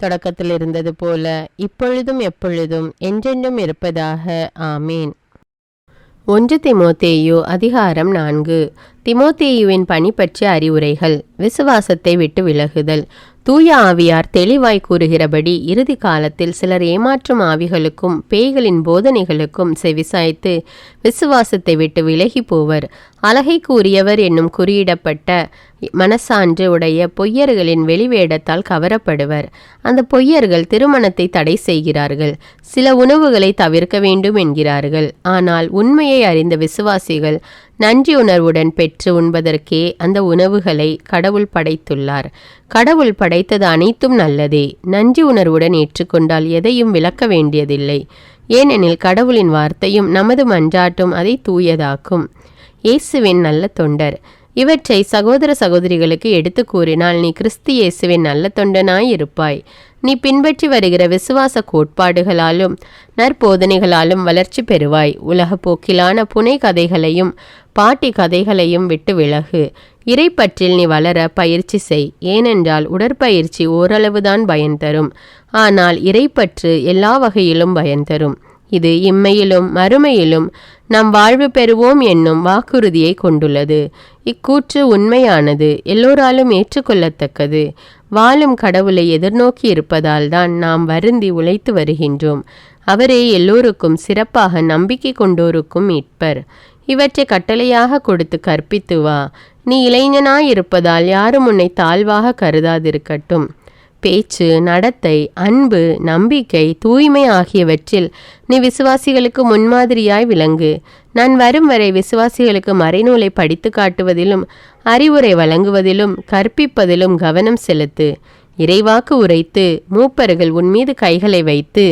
தொடக்கத்தில் இருந்தது போல இப்பொழுதும் எப்பொழுதும் என்றென்றும் இருப்பதாக. ஆமேன். ஒன்று திமோத்தேயு அதிகாரம் நான்கு. திமோத்தேயுவின் பணி பற்றிய அறிவுரைகள் விசுவாசத்தை விட்டு விலகுதல். தூய ஆவியார் தெளிவாய் கூறுகிறபடி இறுதி காலத்தில் சிலர் ஏமாற்றும் ஆவிகளுக்கும் பேய்களின் போதனைகளுக்கும் செவிசாய்த்து விசுவாசத்தை விட்டு விலகி போவர். அழகை கூறியவர் என்னும் குறியிடப்பட்ட மனசான்று உடைய பொய்யர்களின் வெளிவேடத்தால் கவரப்படுவர். அந்த பொய்யர்கள் திருமணத்தை தடை செய்கிறார்கள். சில உணவுகளை தவிர்க்க வேண்டும் என்கிறார்கள். ஆனால் உண்மையை அறிந்த விசுவாசிகள் நன்றி உணர்வுடன் பெற்று உண்பதற்கே அந்த உணவுகளை கடவுள் படைத்துள்ளார். கடவுள் படைத்தது அனைத்தும் நல்லதே. நன்றி உணர்வுடன் ஏற்றுக்கொண்டால் எதையும் விளக்க வேண்டியதில்லை. ஏனெனில் கடவுளின் வார்த்தையும் நமது மன்றாட்டும் அதை தூயதாக்கும். இயேசுவின் நல்ல தொண்டர். இவற்றை சகோதர சகோதரிகளுக்கு எடுத்து கூறினால் நீ கிறிஸ்து இயேசுவின் நல்ல தொண்டனாய் இருப்பாய் நீ பின்பற்றி வருகிற விசுவாச கோட்பாடுகளாலும் நற்போதனைகளாலும் வளர்ச்சி பெறுவாய். உலக போக்கிலான புனை கதைகளையும் பாட்டி கதைகளையும் விட்டு விலகு. இறைப்பற்றில் நீ வளர பயிற்சி செய். ஏனென்றால் உடற்பயிற்சி ஓரளவுதான் பயன் தரும். ஆனால் இறைப்பற்று எல்லா வகையிலும் பயன் தரும். இது இம்மையிலும் மறுமையிலும் நாம் வாழ்வு பெறுவோம் என்னும் வாக்குறுதியை கொண்டுள்ளது. இக்கூற்று உண்மையானது எல்லோராலும் ஏற்றுக்கொள்ளத்தக்கது. வாழும் கடவுளை எதிர்நோக்கி இருப்பதால் தான் நாம் வருந்தி உழைத்து வருகின்றோம். அவரே எல்லோருக்கும் சிறப்பாக நம்பிக்கை கொண்டோருக்கும் மீட்பர். இவற்றை கட்டளையாக கொடுத்து கற்பித்து வா. நீ இளைஞனாயிருப்பதால் யாரும் உன்னை தாழ்வாக கருதாதிருக்கட்டும். பேச்சு நடத்தை அன்பு நம்பிக்கை தூய்மை ஆகியவற்றில் நீ விசுவாசிகளுக்கு முன்மாதிரியாய் விளங்கு. நான் வரும் வரை விசுவாசிகளுக்கு மறைநூலை படித்து காட்டுவதிலும் அறிவுரை வழங்குவதிலும் கற்பிப்பதிலும் கவனம் செலுத்து. இறைவாக்கு உரைத்து மூப்பர்கள் உன் மீது கைகளை வைத்து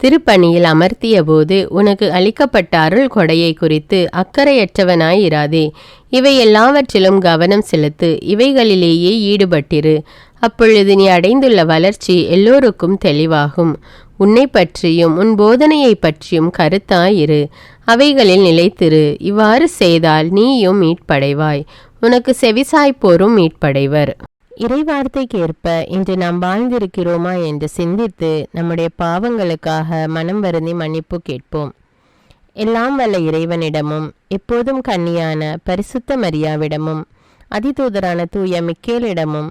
திருப்பணியில் அமர்த்திய போது உனக்கு அளிக்கப்பட்ட அருள் கொடையை குறித்து அக்கறையற்றவனாயிராதே இவை எல்லாவற்றிலும் கவனம் செலுத்து இவைகளிலேயே ஈடுபட்டிரு. அப்பொழுது நீ அடைந்துள்ள வளர்ச்சி எல்லோருக்கும் தெளிவாகும். உன்னை பற்றியும் உன் போதனையை பற்றியும் கருத்தாயிரு. அவைகளில் நிலைத்திரு. இவ்வாறு செய்தால் நீயும் மீட்படைவாய். உனக்கு செவிசாய்ப்போரும் மீட்படைவர். இறைவார்த்தைக்கேற்ப இன்று நாம் வாழ்ந்திருக்கிறோமா என்று சிந்தித்து நம்முடைய பாவங்களுக்காக மனம் வருந்தி மன்னிப்பு கேட்போம். எல்லாம் வல்ல இறைவனிடமும் எப்போதும் கன்னியான பரிசுத்த மரியாவிடமும் அதிதூதரான தூய மிக்கேலிடமும்